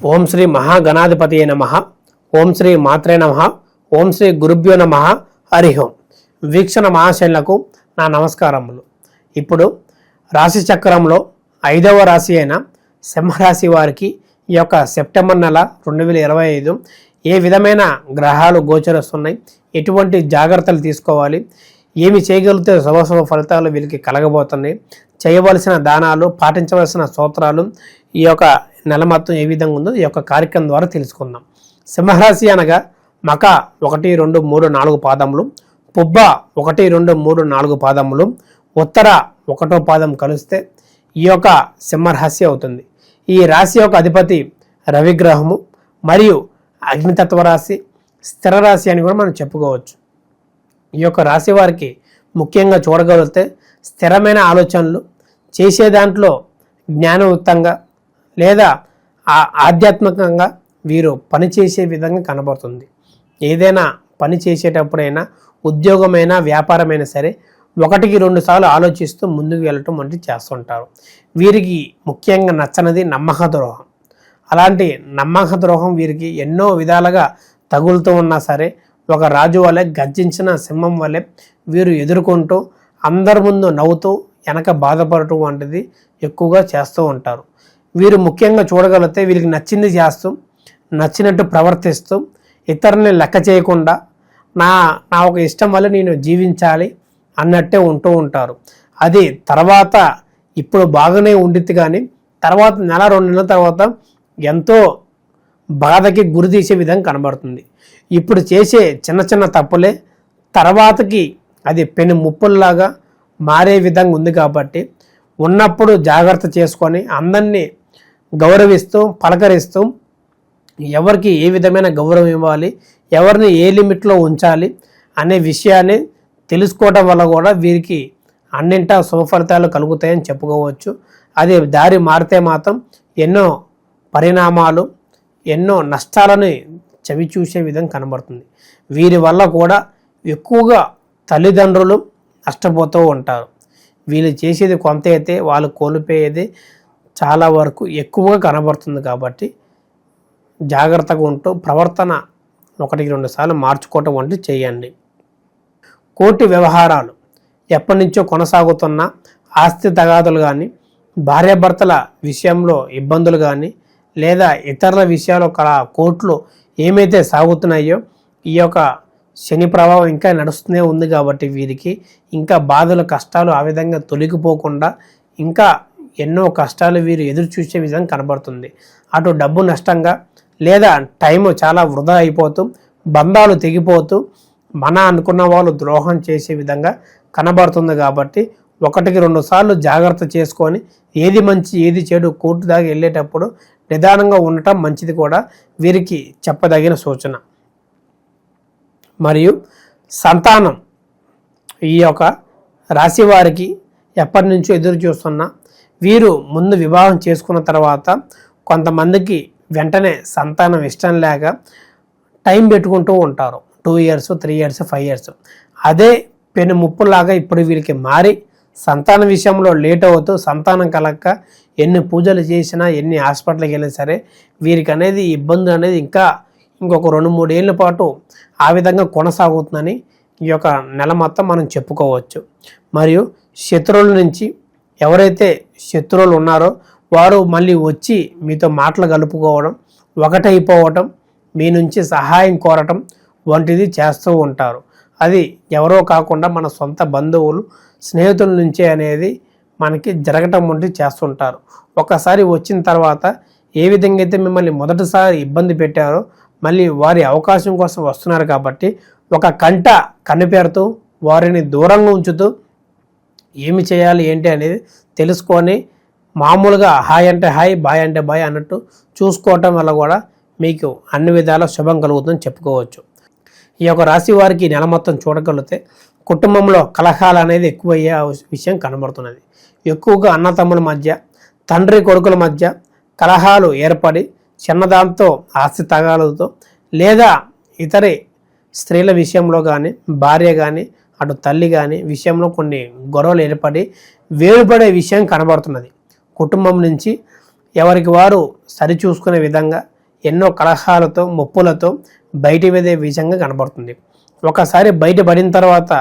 ఓం శ్రీ మహాగణాధిపతి నమ. ఓం శ్రీ మాత్రే నమ. ఓం శ్రీ గురుభ్యో నమ. హరి ఓం. వీక్షణ మహాశైలకు నా నమస్కారములు. ఇప్పుడు రాశి చక్రంలో ఐదవ రాశి అయిన సింహరాశి వారికి ఈ యొక్క సెప్టెంబర్ నెల రెండు వేల ఇరవై ఐదు ఏ విధమైన గ్రహాలు గోచరిస్తున్నాయి? ఎటువంటి జాగ్రత్తలు తీసుకోవాలి? ఏమి చేయగలిగితే శుభశుభ ఫలితాలు వీరికి కలగబోతున్నాయి? చేయవలసిన దానాలు పాటించవలసిన సూత్రాలు ఈ యొక్క నెల మొత్తం ఏ విధంగా ఉందో ఈ యొక్క కార్యక్రమం ద్వారా తెలుసుకుందాం. సింహరాశి అనగా మక ఒకటి రెండు మూడు నాలుగు పాదములు పుబ్బ ఒకటి రెండు మూడు నాలుగు పాదములు ఉత్తర ఒకటో పాదం కలిస్తే ఈ యొక్క సింహరాశి అవుతుంది. ఈ రాశి యొక్క అధిపతి రవిగ్రహము మరియు అగ్నితత్వ రాశి స్థిర రాశి అని కూడా మనం చెప్పుకోవచ్చు. ఈ యొక్క రాశి వారికి ముఖ్యంగా చూడగలిగితే స్థిరమైన ఆలోచనలు చేసే దాంట్లో జ్ఞానవృత్తంగా లేదా ఆధ్యాత్మికంగా వీరు పని చేసే విధంగా కనబడుతుంది. ఏదైనా పని చేసేటప్పుడైనా ఉద్యోగమైనా వ్యాపారమైనా సరే ఒకటికి రెండు సార్లు ఆలోచిస్తూ ముందుకు వెళ్ళటం వంటివి చేస్తుంటారు. వీరికి ముఖ్యంగా నచ్చనిది నమ్మక ద్రోహం. అలాంటి నమ్మక ద్రోహం వీరికి ఎన్నో విధాలుగా తగులుతూ ఉన్నా సరే ఒక రాజు వలె గర్జించిన సింహం వలె వీరు ఎదుర్కొంటూ అందరి ముందు నవ్వుతూ వెనక బాధపడటం వంటిది ఎక్కువగా చేస్తూ ఉంటారు. వీరు ముఖ్యంగా చూడగలిగితే వీరికి నచ్చింది చేస్తూ నచ్చినట్టు ప్రవర్తిస్తూ ఇతరుల్ని లెక్క చేయకుండా నా నా ఒక ఇష్టం వల్ల నేను జీవించాలి అన్నట్టే ఉంటూ ఉంటారు. అది తర్వాత ఇప్పుడు బాగానే ఉండిద్ది కానీ తర్వాత నెల రెండు నెలల తర్వాత ఎంతో బాధకి గురి తీసే విధంగా కనబడుతుంది. ఇప్పుడు చేసే చిన్న చిన్న తప్పులే తర్వాతకి అది పెను ముప్పుల్లాగా మారే విధంగా ఉంది కాబట్టి ఉన్నప్పుడు జాగ్రత్త చేసుకొని అందరినీ గౌరవిస్తూ పలకరిస్తూ ఎవరికి ఏ విధమైన గౌరవం ఇవ్వాలి ఎవరిని ఏ లిమిట్లో ఉంచాలి అనే విషయాన్ని తెలుసుకోవడం వల్ల కూడా వీరికి అన్నింటా శుభఫలితాలు కలుగుతాయని చెప్పుకోవచ్చు. అది దారి మారితే మాత్రం ఎన్నో పరిణామాలు ఎన్నో నష్టాలని చవి చూసే విధంగా కనబడుతుంది. వీరి వల్ల కూడా ఎక్కువగా తల్లిదండ్రులు నష్టపోతూ ఉంటారు. వీళ్ళు చేసేది కొంత అయితే వాళ్ళు కోల్పోయేది చాలా వరకు ఎక్కువగా కనబడుతుంది కాబట్టి జాగ్రత్తగా ఉంటూ ప్రవర్తన ఒకటికి రెండు సార్లు మార్చుకోవటం వంటివి చేయండి. కోర్టు వ్యవహారాలు ఎప్పటి నుంచో కొనసాగుతున్న ఆస్తి తగాదులు కానీ భార్యాభర్తల విషయంలో ఇబ్బందులు కానీ లేదా ఇతరుల విషయాలు కల కోర్టులో ఏమైతే సాగుతున్నాయో ఈ యొక్క శని ప్రభావం ఇంకా నడుస్తూనే ఉంది కాబట్టి వీరికి ఇంకా బాధలు కష్టాలు ఆ విధంగా తొలగిపోకుండా ఇంకా ఎన్నో కష్టాలు వీరు ఎదురు చూసే విధంగా కనబడుతుంది. అటు డబ్బు నష్టంగా లేదా టైం చాలా వృధా అయిపోతూ బంధాలు తెగిపోతూ మన అనుకున్న వాళ్ళు ద్రోహం చేసే విధంగా కనబడుతుంది కాబట్టి ఒకటికి రెండు సార్లు జాగ్రత్త చేసుకొని ఏది మంచి ఏది చెడు కోర్టు దాకా వెళ్ళేటప్పుడు నిదానంగా ఉండటం మంచిది కూడా వీరికి చెప్పదగిన సూచన. మరియు సంతానం. ఈ యొక్క రాశి వారికి ఎప్పటి నుంచో ఎదురు చూస్తున్నా వీరు ముందు వివాహం చేసుకున్న తర్వాత కొంతమందికి వెంటనే సంతానం ఇష్టం లేక టైం పెట్టుకుంటూ ఉంటారు. Two years three years five years. అదే పెను ముప్పులాగా ఇప్పుడు వీరికి మారి సంతాన విషయంలో లేట్ అవుతూ సంతానం కలక్క ఎన్ని పూజలు చేసినా ఎన్ని హాస్పిటల్కి వెళ్ళినా సరే వీరికి అనేది ఇబ్బంది అనేది ఇంకా ఇంకొక రెండు మూడేళ్ళ పాటు ఆ విధంగా కొనసాగుతుందని ఈ యొక్క నెల మొత్తం మనం చెప్పుకోవచ్చు. మరియు శత్రువుల నుంచి ఎవరైతే శత్రువులు ఉన్నారో వారు మళ్ళీ వచ్చి మీతో మాటలు కలుపుకోవడం ఒకటైపోవటం మీ నుంచి సహాయం కోరటం వంటిది చేస్తూ ఉంటారు. అది ఎవరో కాకుండా మన సొంత బంధువులు స్నేహితుల నుంచే అనేది మనకి జరగటం వంటి చేస్తుంటారు. ఒకసారి వచ్చిన తర్వాత ఏ విధంగా అయితే మిమ్మల్ని మొదటిసారి ఇబ్బంది పెట్టారో మళ్ళీ వారి అవకాశం కోసం వస్తున్నారు కాబట్టి ఒక కంట కనిపెడుతూ వారిని దూరంగా ఉంచుతూ ఏమి చేయాలి ఏంటి అనేది తెలుసుకొని మామూలుగా హాయ్ అంటే హాయ్ బాయ్ అంటే బాయ్ అన్నట్టు చూసుకోవటం వల్ల కూడా మీకు అన్ని విధాల శుభం కలుగుతుందని చెప్పుకోవచ్చు. ఈ యొక్క రాశి వారికి నెల మొత్తం చూడగలిగితే కుటుంబంలో కలహాలు అనేది ఎక్కువయ్యే విషయం కనబడుతున్నది. ఎక్కువగా అన్నతమ్ముల మధ్య తండ్రి కొడుకుల మధ్య కలహాలు ఏర్పడి చిన్నదాంతో ఆస్తి తగాలతో లేదా ఇతరే స్త్రీల విషయంలో కానీ భార్య కానీ అటు తల్లి కానీ విషయంలో కొన్ని గొడవలు ఏర్పడి వేరుపడే విషయం కనబడుతున్నది. కుటుంబం నుంచి ఎవరికి వారు సరిచూసుకునే విధంగా ఎన్నో కలహాలతో ముప్పులతో బయట వేదే విషయంగా కనబడుతుంది. ఒకసారి బయటపడిన తర్వాత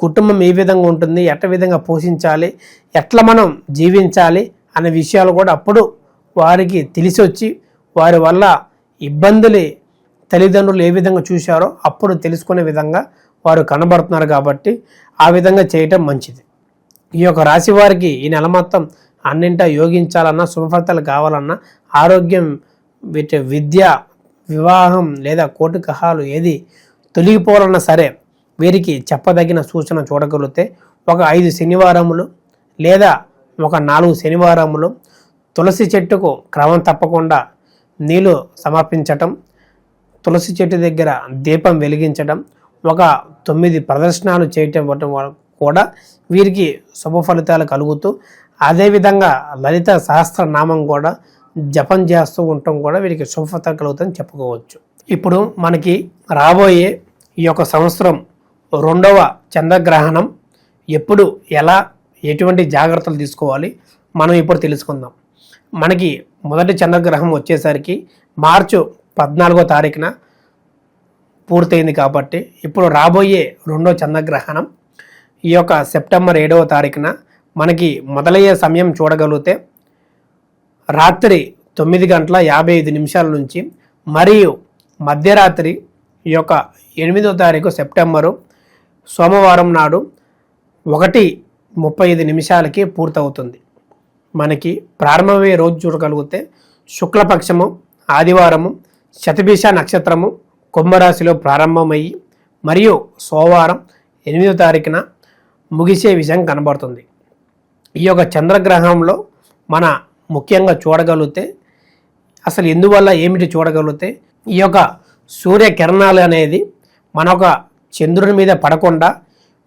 కుటుంబం ఏ విధంగా ఉంటుంది ఎట్ట విధంగా పోషించాలి ఎట్లా మనం జీవించాలి అనే విషయాలు కూడా అప్పుడు వారికి తెలిసి వచ్చి వారి వల్ల ఇబ్బందులు తల్లిదండ్రులు ఏ విధంగా చూశారో అప్పుడు తెలుసుకునే విధంగా వారు కనబడుతున్నారు కాబట్టి ఆ విధంగా చేయటం మంచిది. ఈ యొక్క రాశి వారికి ఈ నెల మొత్తం అన్నింటా యోగించాలన్నా శుభఫలితాలు కావాలన్నా ఆరోగ్యం వీటి విద్య వివాహం లేదా కోటి కహాలు ఏది తొలగిపోవాలన్నా సరే వీరికి చెప్పదగిన సూచన చూడగలిగితే ఒక ఐదు శనివారములు లేదా ఒక నాలుగు శనివారములు తులసి చెట్టుకు క్రమం తప్పకుండా నీళ్ళు సమర్పించటం తులసి చెట్టు దగ్గర దీపం వెలిగించడం ఒక తొమ్మిది ప్రదర్శనలు చేయటం కూడా వీరికి శుభ ఫలితాలు కలుగుతూ అదేవిధంగా లలిత సహస్రనామం కూడా జపం చేస్తూ ఉండటం కూడా వీరికి శుభ ఫలితాలు కలుగుతుందని చెప్పుకోవచ్చు. ఇప్పుడు మనకి రాబోయే ఈ యొక్క సంవత్సరం రెండవ చంద్రగ్రహణం ఎప్పుడు ఎలా ఎటువంటి జాగ్రత్తలు తీసుకోవాలి మనం ఇప్పుడు తెలుసుకుందాం. మనకి మొదటి చంద్రగ్రహం వచ్చేసరికి మార్చు పద్నాలుగో తారీఖున పూర్తయింది కాబట్టి ఇప్పుడు రాబోయే రెండో చంద్రగ్రహణం ఈ యొక్క సెప్టెంబర్ ఏడవ తారీఖున మనకి మొదలయ్యే సమయం చూడగలిగితే రాత్రి తొమ్మిది గంటల యాభై ఐదు నిమిషాల నుంచి మరియు మధ్యరాత్రి ఈ యొక్క ఎనిమిదో తారీఖు సెప్టెంబరు సోమవారం నాడు ఒకటి ముప్పై ఐదు నిమిషాలకి పూర్తవుతుంది. మనకి ప్రారంభమయ్యే రోజు చూడగలిగితే శుక్లపక్షము ఆదివారము శతభిష నక్షత్రము కుంభరాశిలో ప్రారంభమయ్యి మరియు సోమవారం ఎనిమిదో తారీఖున ముగిసే విషయం కనబడుతుంది. ఈ యొక్క చంద్రగ్రహంలో మన ముఖ్యంగా చూడగలిగితే అసలు ఎందువల్ల ఏమిటి చూడగలిగితే ఈ యొక్క సూర్య కిరణాలు అనేది మన ఒక చంద్రుని మీద పడకుండా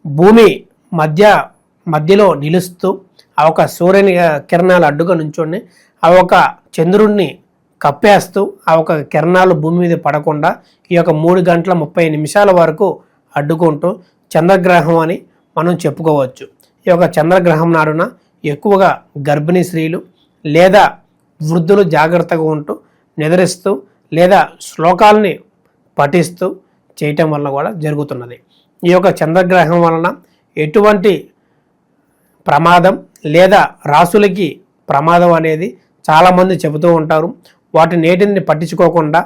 భూమి మధ్య మధ్యలో నిలుస్తూ ఆ ఒక సూర్యుని కిరణాలు అడ్డుగా నుంచోండి ఆ ఒక చంద్రుడిని కప్పేస్తూ ఆ ఒక కిరణాలు భూమి మీద పడకుండా ఈ యొక్క మూడు గంటల ముప్పై నిమిషాల వరకు అడ్డుకుంటూ చంద్రగ్రహం అని మనం చెప్పుకోవచ్చు. ఈ యొక్క చంద్రగ్రహం నాడున ఎక్కువగా గర్భిణీ స్త్రీలు లేదా వృద్ధులు జాగ్రత్తగా ఉంటూ నిద్రిస్తూ లేదా శ్లోకాలని పఠిస్తూ చేయటం వల్ల కూడా జరుగుతున్నది. ఈ యొక్క చంద్రగ్రహం వలన ఎటువంటి ప్రమాదం లేదా రాసులకి ప్రమాదం అనేది చాలామంది చెబుతూ ఉంటారు. వాటి నేటిని పట్టించుకోకుండా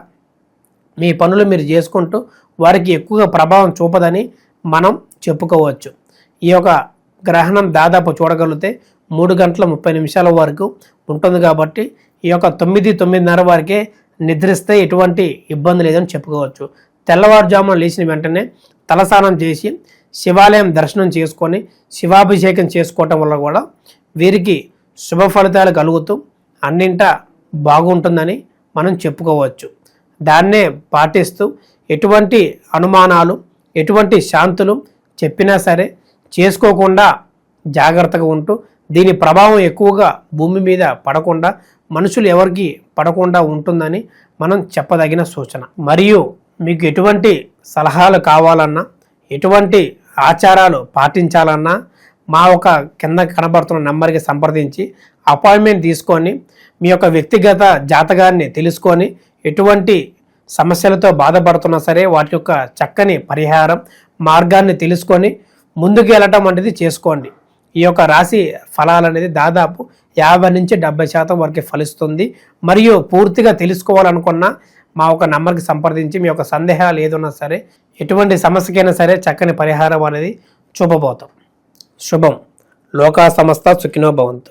మీ పనులు మీరు చేసుకుంటూ వారికి ఎక్కువగా ప్రభావం చూపదని మనం చెప్పుకోవచ్చు. ఈ యొక్క గ్రహణం దాదాపు చూడగలిగితే మూడు గంటల ముప్పై నిమిషాల వరకు ఉంటుంది కాబట్టి ఈ యొక్క తొమ్మిది తొమ్మిదిన్నర వరకే నిద్రిస్తే ఎటువంటి ఇబ్బంది లేదని చెప్పుకోవచ్చు. తెల్లవారుజామున లేచిన వెంటనే తలస్నానం చేసి శివాలయం దర్శనం చేసుకొని శివాభిషేకం చేసుకోవటం వల్ల కూడా వీరికి శుభ ఫలితాలు కలుగుతూ అన్నింట బాగుంటుందని మనం చెప్పుకోవచ్చు. దాన్నే పాటిస్తూ ఎటువంటి అనుమానాలు ఎటువంటి శాంతులు చెప్పినా సరే చేసుకోకుండా జాగ్రత్తగా ఉంటూ దీని ప్రభావం ఎక్కువగా భూమి మీద పడకుండా మనుషులు ఎవరికి పడకుండా ఉంటుందని మనం చెప్పదగిన సూచన. మరియు మీకు ఎటువంటి సలహాలు కావాలన్నా ఎటువంటి ఆచారాలు పాటించాలన్నా మా ఒక కింద కనబడుతున్న నెంబర్కి సంప్రదించి అపాయింట్మెంట్ తీసుకొని మీ యొక్క వ్యక్తిగత జాతకాన్ని తెలుసుకొని ఎటువంటి సమస్యలతో బాధపడుతున్నా సరే వాటి యొక్క చక్కని పరిహారం మార్గాన్ని తెలుసుకొని ముందుకు వెళ్ళటం అనేది చేసుకోండి. ఈ యొక్క రాశి ఫలాలు అనేది దాదాపు యాభై నుంచి డెబ్బై శాతం వరకు ఫలిస్తుంది. మరియు పూర్తిగా తెలుసుకోవాలనుకున్న మా ఒక నంబర్కి సంప్రదించి మీ యొక్క సందేహాలు ఏదున్నా సరే ఎటువంటి సమస్యకైనా సరే చక్కని పరిహారం అనేది చూపబోతాం. శుభం. లోకా సంస్థ సుఖినో భవంతు.